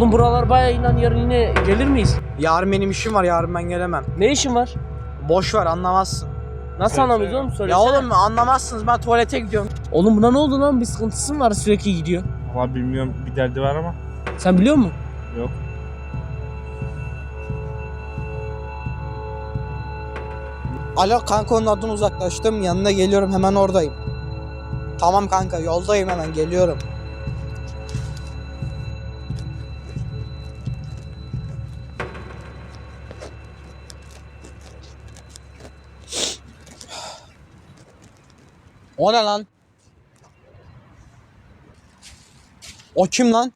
Oğlum buralar bayağı inan yarın yine gelir miyiz? Yarın benim işim var yarın ben gelemem. Ne işin var? Boş ver anlamazsın. Nasıl Söyle, anlamıyoruz söyle. oğlum? Ya Söylesene. oğlum anlamazsınız ben tuvalete gidiyorum. Oğlum buna ne oldu lan? Bir sıkıntısı mı var sürekli gidiyor? Valla bilmiyorum bir derdi var ama. Sen biliyor musun? Yok. Alo kanka onun adını uzaklaştım yanına geliyorum hemen oradayım. Tamam kanka yoldayım hemen geliyorum. O ne lan? O kim lan?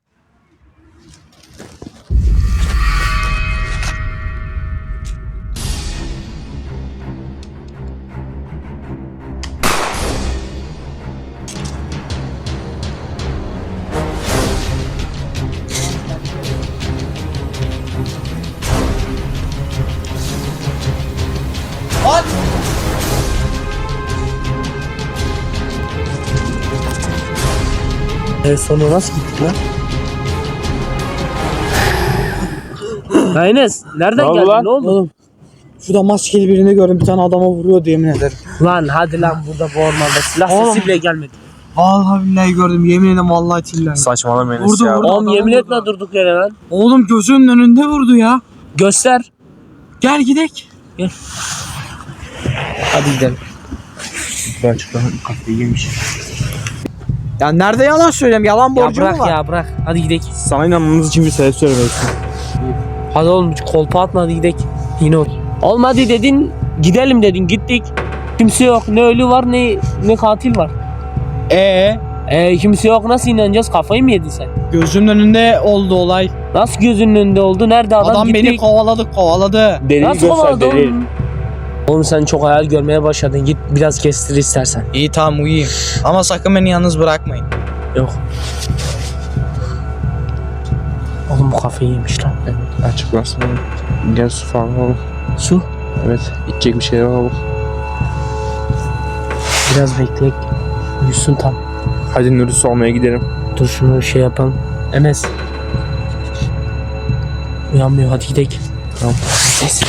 E sonra nasıl gittik lan? Ya Enes nereden Ne oldu geldin? lan? Ne oldu? Oğlum şurada maskeli birini gördüm bir tane adama vuruyordu yemin ederim. Lan hadi lan burada bu ormanda silah Oğlum. sesi bile gelmedi. Vallahi billahi gördüm yemin ederim vallahi tillahi. Saçmalama Enes Vurdu, ya. vurdu. Oğlum adamı yemin vurdu. etme durduk yere lan. Oğlum gözümün önünde vurdu ya. Göster. Gel gidek. Hadi gidelim. Ben çıktım kafayı yemiş. Ya nerede yalan söylüyorum yalan Ya borcum mu bırak var? ya bırak. Hadi gidelim. Sana inanmamız için bir sebep söylemelisin. Hadi oğlum kolpa atma hadi gidelim. Yine ol. Oğlum hadi dedin gidelim dedin gittik. Kimse yok ne ölü var ne ne katil var. Ee, E kimse yok nasıl inanacağız kafayı mı yedin sen? gözümün önünde oldu olay. Nasıl gözünün önünde oldu? Nerede adam, Adam, gittik. beni kovaladı kovaladı. Delil Nasıl göster kovaladı delil. oğlum? Oğlum sen çok hayal görmeye başladın. Git biraz kestir istersen. İyi tamam uyuyayım. Ama sakın beni yalnız bırakmayın. Yok. Oğlum bu kafayı yemiş lan. Açıklasın. Gel su falan alalım. Su. Evet. içecek bir şeyler alalım. Biraz bekleyek. Uyusun tam. Hadi Nuri su almaya gidelim. Dur şunu şey yapalım. Enes. Uyanmıyor hadi gidelim. Tamam. Ses.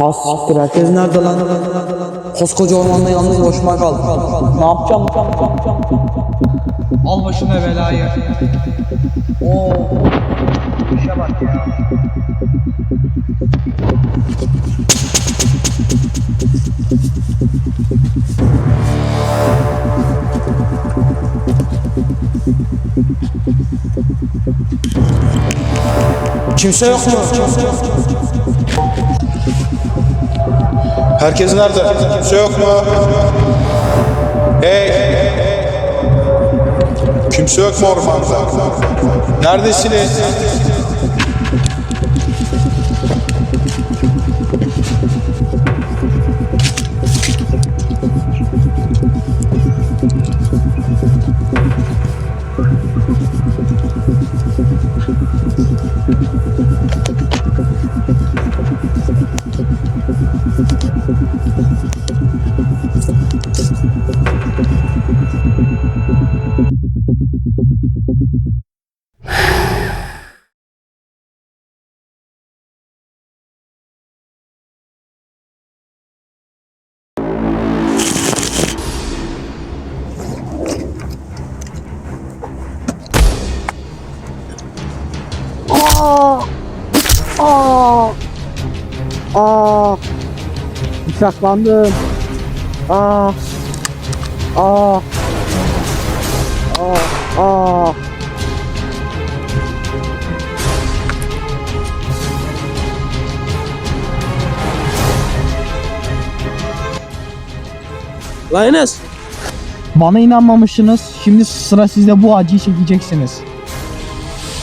Has siktir herkes nerede lan? Koskoca ormanda yalnız boşuma kaldım. Ne yapacağım? Al başına belayı. Oo. İşe bak ya. Kimse yok mu? Herkes nerede? Kimse yok mu? Hey! Kimse yok mu ormanda? Neredesiniz? Bıçaklandım. Aa. Aa. Aa. Aa. Lan Enes. Bana inanmamışsınız. Şimdi sıra sizde bu acıyı çekeceksiniz.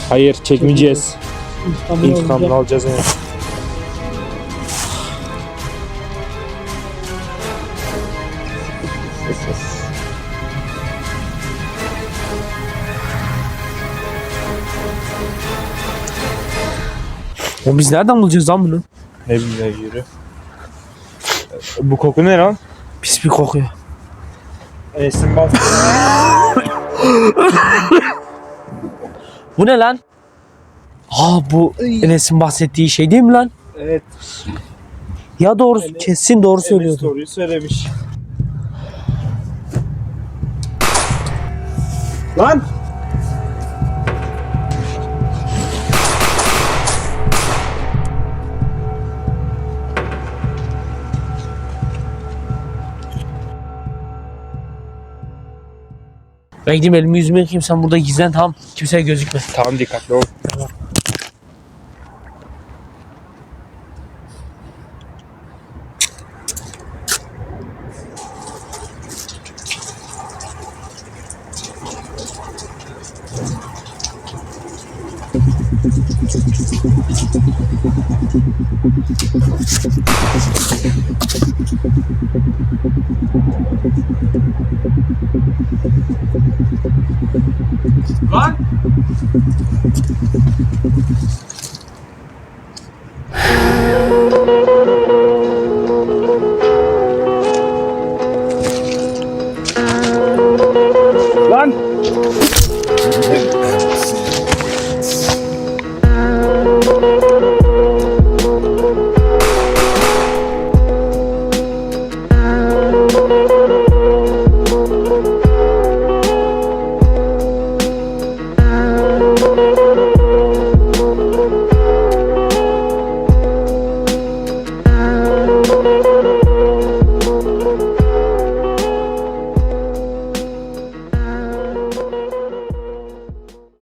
Hayır çekmeyeceğiz. İntikamını alacağız yani. O biz nereden bulacağız lan bunu? Ne bileyim yürü. Bu koku ne lan? Pis bir kokuyor. Esin bas. Bu ne lan? Aa bu Enes'in bahsettiği şey değil mi lan? evet. Ya doğru Enes- kesin doğru Enes söylüyordu. soruyu söylemiş. Lan! Ben gideyim elimi yüzümü yıkayayım sen burada gizlen tamam. Kimseye gözükme. Tamam dikkatli ol. What?